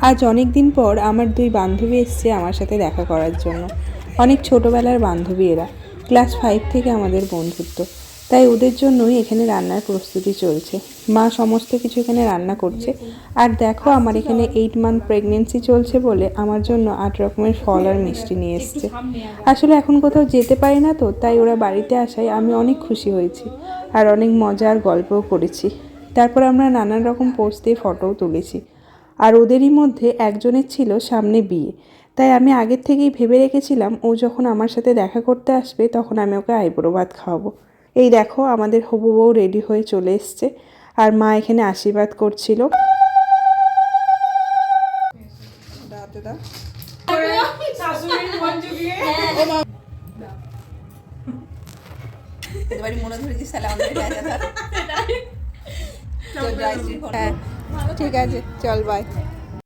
আজ অনেক দিন পর আমার দুই বান্ধবী এসছে আমার সাথে দেখা করার জন্য। অনেক ছোটোবেলার বান্ধবী এরা। ক্লাস ফাইভ থেকে আমাদের বন্ধুত্ব। তাই ওদের জন্যই এখানে রান্নার প্রস্তুতি চলছে। মা সমস্ত কিছু এখানে রান্না করছে। আর দেখো আমার এখানে এইট মান্থ প্রেগনেন্সি চলছে বলে আমার জন্য আট রকমের ফল আর মিষ্টি নিয়ে এসছে। আসলে এখন কোথাও যেতে পারি না তো, তাই ওরা বাড়িতে আসায় আমি অনেক খুশি হয়েছি। আর অনেক মজা আর গল্পও করেছি। তারপর আমরা নানান রকম পোস্ট দিয়ে ফটোও তুলেছি। আর ওদেরই মধ্যে একজনের ছিল সামনে বিয়ে তাই আমি আগের থেকেই ভেবে রেখেছিলাম ও যখন আমার সাথে দেখা করতে আসবে তখন আমি ওকে আইবুড়ো ভাত খাওয়াবো। এই দেখো আমাদের হবু বউ রেডি হয়ে চলে এসছে আর মা এখানে আশীর্বাদ করছিল। মনে ধরেছিস তাহলে আমাদের হ্যাঁ। ঠিক আছে চল বাই